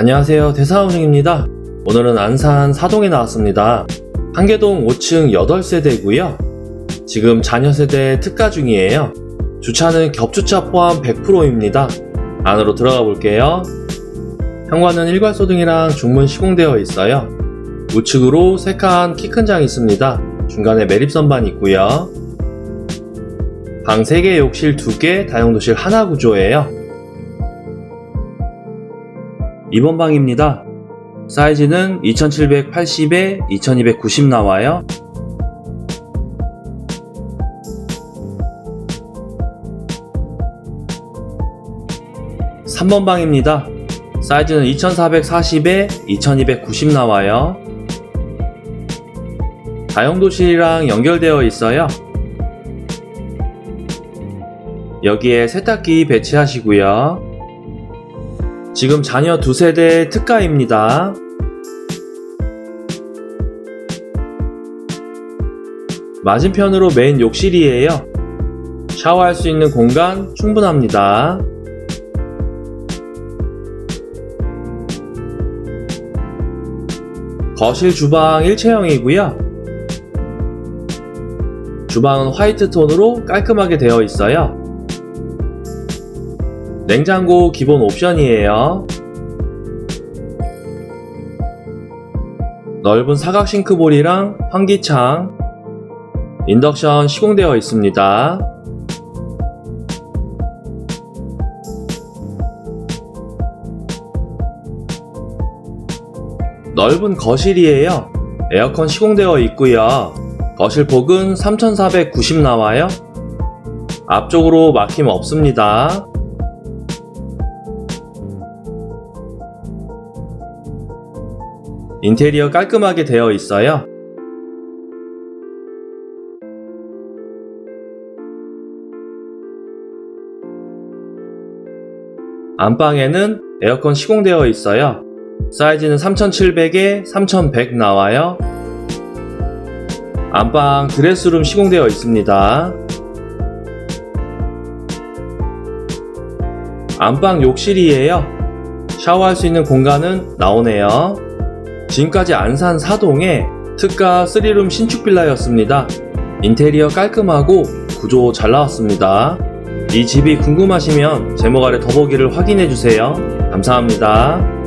안녕하세요. 대사운행입니다. 오늘은 안산 사동에 나왔습니다. 한계동 5층 8세대고요. 지금 자녀세대 특가 중이에요. 주차는 겹주차 포함 100%입니다. 안으로 들어가 볼게요. 현관은 일괄소등이랑 중문 시공되어 있어요. 우측으로 3칸 키 큰 장 있습니다. 중간에 매립선반 있고요. 방 3개 욕실 2개 다용도실 하나 구조예요 2번 방입니다. 사이즈는 2780에 2290 나와요. (3번) 방입니다. 사이즈는 2440에 2290 나와요. 다용도실이랑 연결되어 있어요. 여기에 세탁기 배치하시고요. 지금 자녀 두 세대 특가입니다. 맞은편으로 메인 욕실이에요. 샤워할 수 있는 공간 충분합니다. 거실 주방 일체형이고요. 주방은 화이트 톤으로 깔끔하게 되어 있어요. 냉장고 기본 옵션이에요. 넓은 사각 싱크볼이랑 환기창, 인덕션 시공되어 있습니다. 넓은 거실이에요. 에어컨 시공되어 있고요. 거실 폭은 3490 나와요. 앞쪽으로 막힘 없습니다. 인테리어 깔끔하게 되어 있어요. 안방에는 에어컨 시공되어 있어요. 사이즈는 3700에 3100 나와요. 안방 드레스룸 시공되어 있습니다. 안방 욕실이에요. 샤워할 수 있는 공간은 나오네요. 지금까지 안산 사동의 특가 3룸 신축 빌라였습니다. 인테리어 깔끔하고 구조 잘 나왔습니다. 이 집이 궁금하시면 제목 아래 더보기를 확인해주세요. 감사합니다.